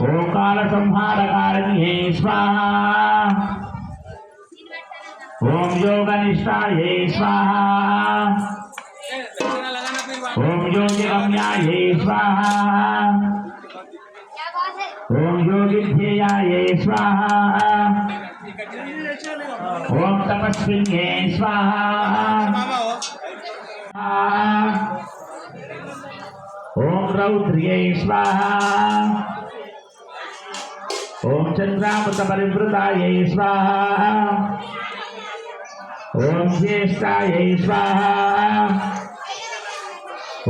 ओंकार संहार संहारकारिणी स्वाहा। ओम योग निष्ठा हे स्वाहा। ओम योगी रम्या हे स्वाहा। ओम योगी ध्येया हे स्वाहा। ओम तपस्वी हे स्वाहा। ओम रौद्रिये स्वाहा। ఓం చంద్రామృత పరివృతాయై స్వాహ ఓం జ్యేష్ఠాయై స్వాహ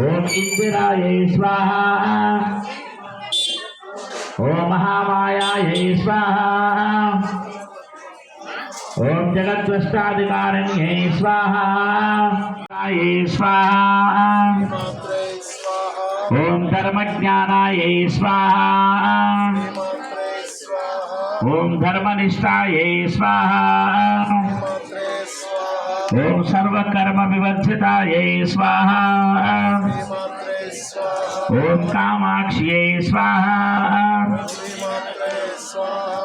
ఓం ఇందిరాయై స్వాహ ఓం మహామాయాయై స్వాహ ఓం జగద్వష్టాధికారిణ్యై స్వాహ యై స్వాహ మాత్రే స్వాహా ఓం ధర్మజ్ఞానాయై స్వాహ మాత్రే స్వాహా ఓం ధర్మనిష్టాయై స్వాహ. ఓం సర్వకర్మ వివర్జితాయై స్వాహ. ఓం కామాక్ష్యై స్వాహ.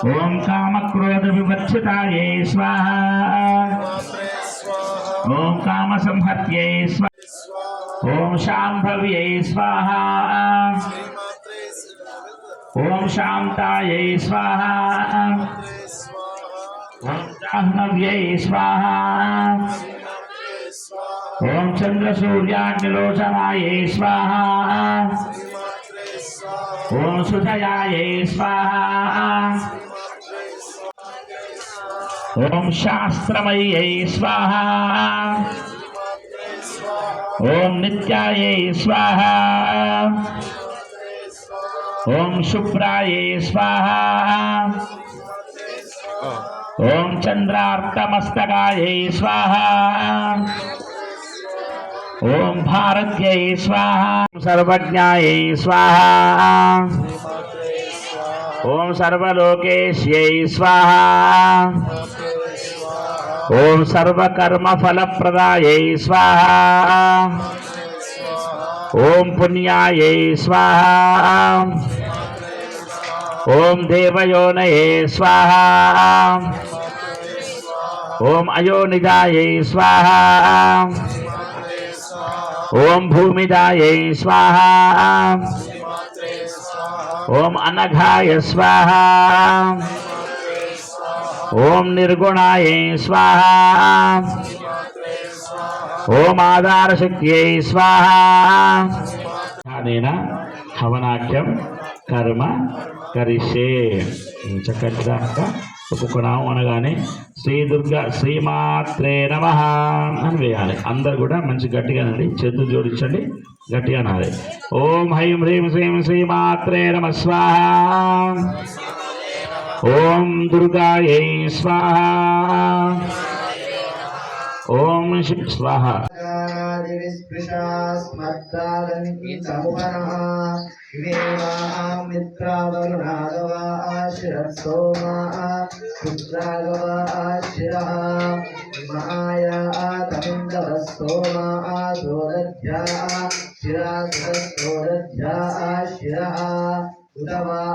ఓం కామక్రోధ వివర్జితాయై స్వాహ మాత్రే స్వాహా. ఓం కామసంహత్యై స్వాహ. ఓం శాంభవ్యై స్వాహ. ఓం శాంతాయై స్వాహ. ఓం జాహ్నవ్యై స్వాహ. ఓం చంద్రసూర్యాగ్నిలోచనాయై స్వాహ. ఓం సుజయాయై స్వాహ. ఓం శాస్త్రమయ్యై స్వాహ. ఓం నిత్యాయై స్వాహ. ఓం శుభ్రాయై స్వాహ. ఓం చంద్రార్కమస్తకాయై స్వాహ. ఓం భారత్యై స్వాహ. సర్వజ్ఞాయై స్వాహ. ఓం సర్వలోకేశ్యై స్వాహ. ఓం సర్వకర్మఫలప్రదాయై స్వాహ. ఓం పుణ్యాయై స్వాహ. ఓం దేవయోనయే స్వాహ ఓం అయోనిదాయై స్వాహ మాత్రే స్వాహా ఓం భూమిదాయై స్వాహ మాత్రే స్వాహా ఓం అనఘాయ స్వాహ మాత్రే స్వాహా ఓం నిర్గుణాయై స్వాహ మాత్రే స్వాహా ఓం ఆధారశక్త్యై స్వాహ నేన హవనాఖ్యం కర్మ కరిషే చక్కటి దాకా ఒక్కొక్క నామం అనగానే శ్రీ దుర్గా శ్రీమాత్రే నమ అని వేయాలి. అందరు కూడా మంచి గట్టిగానండి చేతులు జోడించండి. గట్టిగా నాది ఓం హైం హ్రీం శ్రీం శ్రీమాత్రే నమ స్వాహ. ఓం దుర్గాయై స్వాహ. ఓం శివ స్వాహ. స్మర్తాదన్నితముపనః ఇవేవామిత్రావరుణాగవ ఆశిరసోమా పుత్రాగవ ఆశిరः మాయా తమిందవస్తోమా దోరధ్యా శిరాసరస్తోరధ్యా ఆశిరः ఉదవా మిషదో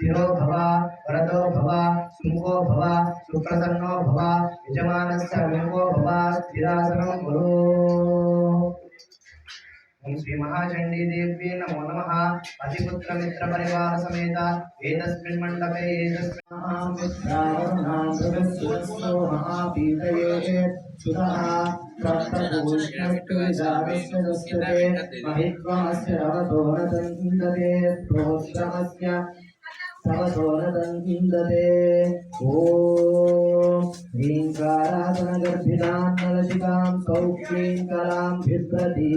स्थिरो भव, वरदो भव सुमुखो भव, सुप्रसन्नो भव, यजमानस्य विमुखो भव, स्थिरासनं कुरु। ओम श्री महाचंडी देव्ये नमो नमः पतिपुत्र मित्र परिवार समेत एतस्मिन् मण्डपे एतस्मिन् సమతోరదంకిందతే ఓం హ్రీం కారాసనగర్భితాం నలసికాం సౌఖ్యం కరాం బిభ్రతి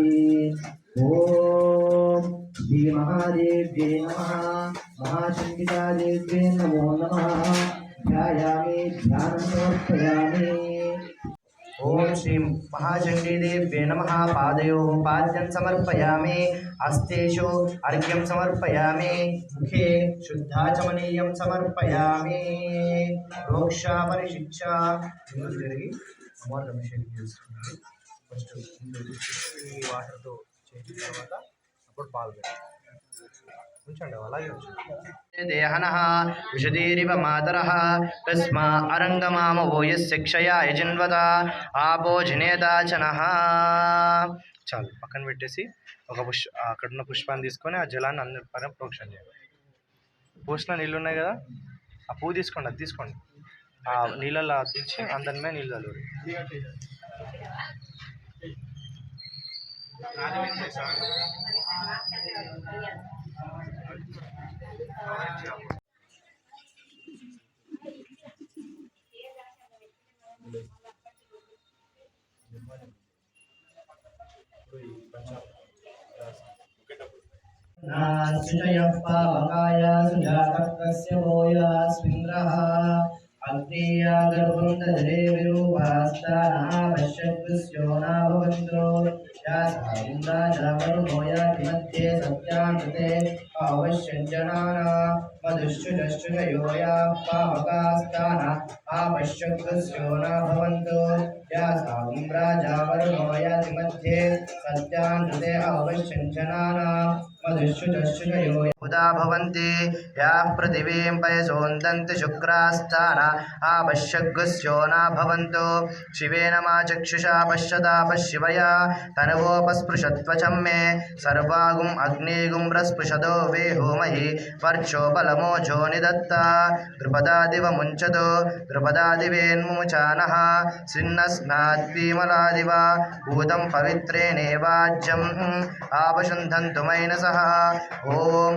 ఓం శ్రీ మహాదేవ్యే నమ మహాశంకితాదేవ్యే నమో నమ ధ్యాయామి ధ్యానం సమర్పయామి ఓం శ్రీ మహాచండీదేవ్యే నమ పాదయో పాద్యం సమర్పయామి హస్తేషు అర్ఘ్యం సమర్పయామి ముఖే శుద్ధాచమనీయం సమర్పయామి రోక్షా పరిశిక్ష ఇందులో జరిగి అమోర్ అభిషేకం చేస్తున్నాడు ఫస్ట్ ఈ వాటర్తో చేసిన తర్వాత అప్పుడు పాల్గొంటాం పెట్టాలి ఉంచండి అలాగే ఉంచండి దేహనః విషదీరివ మాతరः తస్మా అరంగమామవో యస్య క్షయా యజన్వత ఆపో జినేదాచనః చాలు పక్కన పెట్టేసి ఒక పుష్ అక్కడ ఉన్న పుష్పాన్ని తీసుకొని ఆ జలాన్ని అందరి పైన ప్రోక్షణ చేయాలి పోసిన నీళ్ళు ఉన్నాయి కదా ఆ పువ్వు తీసుకోండి అది తీసుకోండి. ఆ నీళ్ళల్లో దించి అందరి మీద నీళ్ళు చల్లుడు. नाश्चयः पावकाय सुजातकस्य वो यास्मिन्द्रः अग्नेया गर्भं दधरे विरूपास्तानावश्यकृस्यो नाभवन्तो यासान्द्राजवरुणो याति मध्ये सत्यान्ते अवश्यं जनाना मधुश्चुदश्चुदयो या पावकास्तान आवश्यकृस्यो न भवन्तो यासान्द्राजावरुणो याति मध्ये सत्यान्ते अवश्यं जनाना मधुश्चुदश्चुदयो उदा भवन्ति याः पृथिवीं पयसोन्दन्ति शुक्रास्थान आवश्यग्स्यो न भवन्तो शिवेन मा चक्षुषा पश्यता पश्यवया तनुवोपस्पृशत्वचं मे सर्वागुम् अग्निगुं प्रस्पृशतो वेहोमहि वर्चो बलमोजो निदत्ता द्रुपदादिव मुञ्चतो द्रुपदादिवेन्मुचानः सिन्नस्नाद्विमलादिव भूतं पवित्रेणेवाज्यम् आवशुन्धन्तु मैनसः ॐ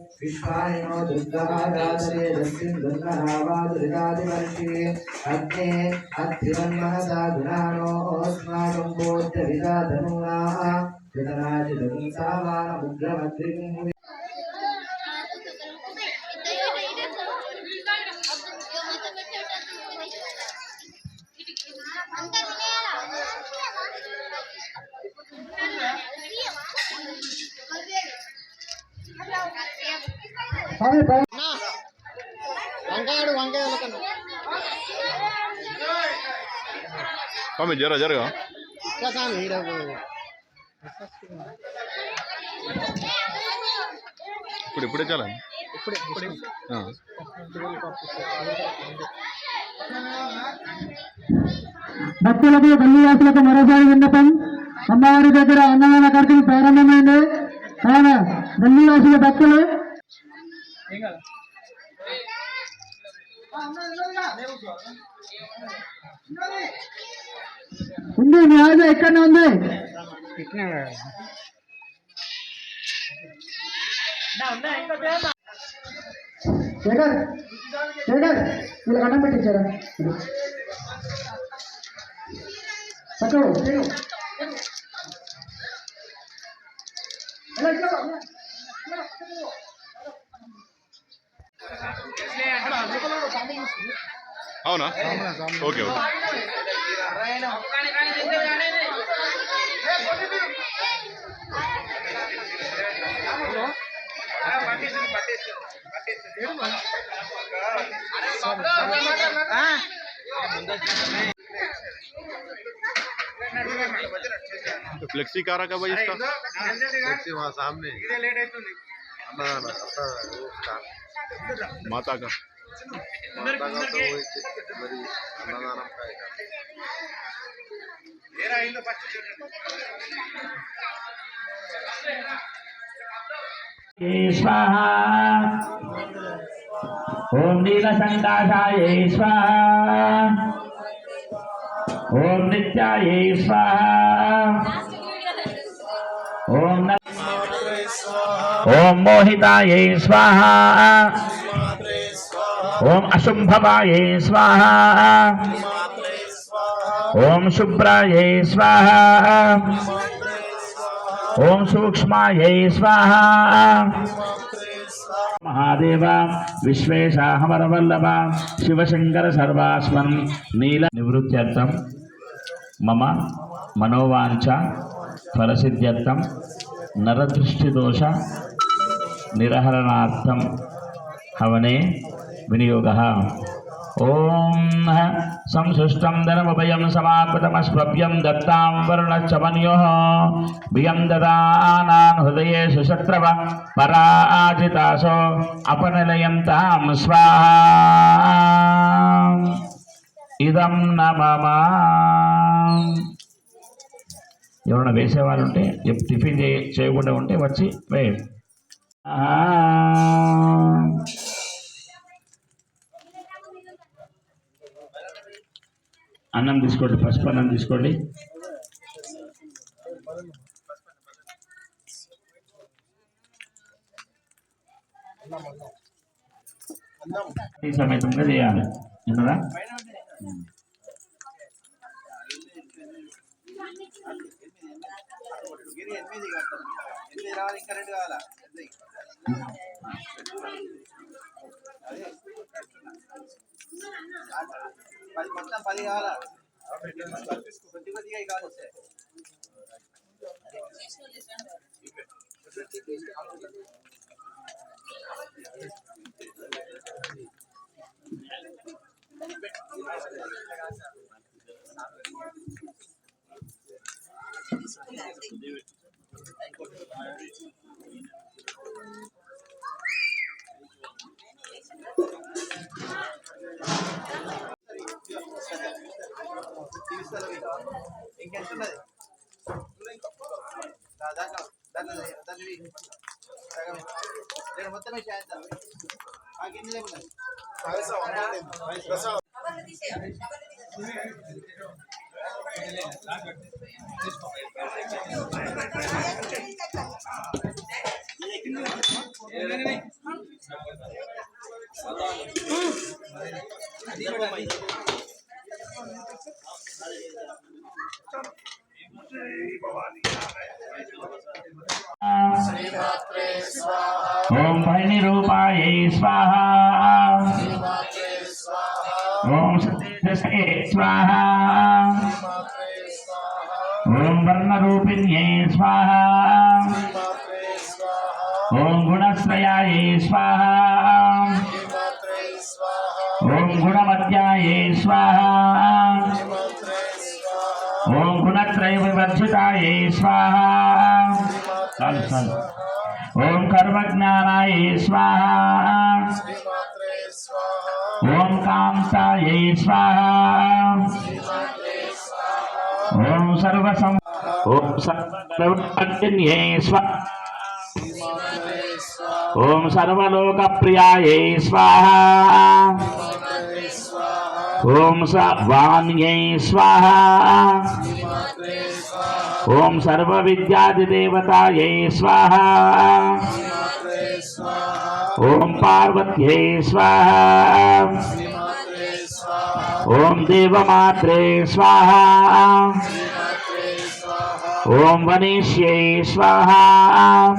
విశ్వాయనో దుర్గాదాసరేజస్మిన్ దుర్గనావాదురిగాదివర్షి అగ్నే అత్రివన్మహసా గుణానోస్మాకం బోధ్య విదాధనూనా విదరాజిదం సామానముగ్రమగ్రిము వంకాయడు వంకాయ స్వామి జర జరగా ఇప్పుడు ఇప్పుడే చాలా ఇప్పుడే భక్తులకు గల్లీవాసులకు మరోసారి విన్నపం. అమ్మవారి దగ్గర అన్నదాన కార్యక్రమం ప్రారంభమైంది. కావున గల్లీవాసుల భక్తులు. ఉంది మీ ఆవిడ ఎక్కడనే ఉంది? శేఖర్ శేఖర్ వీళ్ళకి అన్నం పెట్టించారా? పట్టు అవునా ఓకే ఓకే फ्लेक्सी कहाँ रखा भाई इसका वहाँ सामने अन्नदान माता का माता का तो वही మరి అన్నదానం ఓం నీలసంకాశాయై స్వాహ ఓం నిత్యాయై స్వాహ ఓం మోహితాయై స్వాహ ఓం అశుంభవాయే స్వాహ. ఓం శుభ్రాయే స్వాహ. ఓం సూక్ష్మాయే స్వాహ. మహాదేవ విశ్వేశాహమరవల్లభ శివశంకర సర్వాస్మన్ నీల నివృత్త్యర్థం మమ మనోవాంఛ ఫలసిద్ధ్యర్థం నరదృష్టిదోష నిరహరణార్థం హవనే వినియోగ. ఓం సంసృష్టం ధనముభయం సమాపృతమస్వభ్యం దత్తాం వరుణశ్చమన్యో. బియం దదానాన్ హృదయేషు సుశత్రవ పరాజితాసో అపనిలయం తాం స్వాహా. ఇదం నమమా ఎవరైనా వేసేవాళ్ళు ఉంటే టిఫిన్ చేయకుండా ఉంటే వచ్చి వేయండి. అన్నం తీసుకోండి పసుపు అన్నం తీసుకోండి. ఈ సమేతంగా చేయాలి. విన్నదా పది మొత్తం పది కావాలా కొద్ది కొద్దిగా ఇవి సార్ ఇవి. నేను మొత్తం చేస్తాను ఆ గిన్నెలే ఉన్నది ఓం ओम फलि रूपाये स्वाहा। ओम सतीजसे स्वाहा। ओम वर्ण रूपिण्ये स्वाहा। ओम गुणश्रयाय स्वाहा। ओम गुणमध्याय स्वाहा। ओम गुणत्रय विवर्जिताय स्वाहा ఓం కర్మజ్ఞానాయ స్వాహ. ఓం కాంతాయ స్వాహ. ఓం సర్వసం ఓం సర్వజ్ఞే స్వాహ. ఓం సర్వలోకప్రియాయ స్వాహ. ओम स स्वाहा। ओम सर्व सर्वविद्यादिदेवतायै स्वाहा। ओम पार्वत्ये स्वाहा। ओम देवमात्रे स्वाहा। ओम वनिष्यै स्वाहा।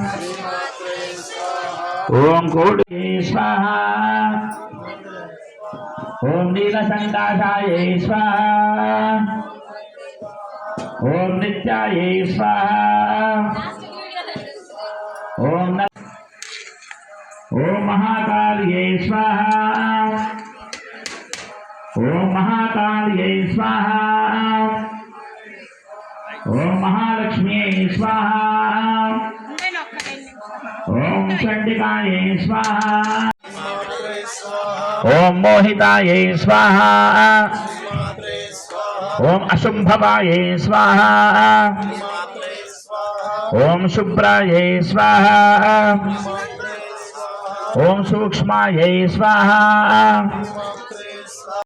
ओम कोडे स्वाहा। ओम नील संकाशाय स्वाहा। ओम नित्याय स्वाहा। ओम ओम महाकाल स्वाहा। ओम महाकाल स्वाहा। ओम महालक्ष्मी स्वाहा। ओम चंडिकाय स्वाहा। ఓం మోహితాయై స్వాహ. ఓం అశుంభవాయై స్వాహ. ఓం శుభ్రాయై స్వాహ. ఓం సూక్ష్మాయై స్వాహ.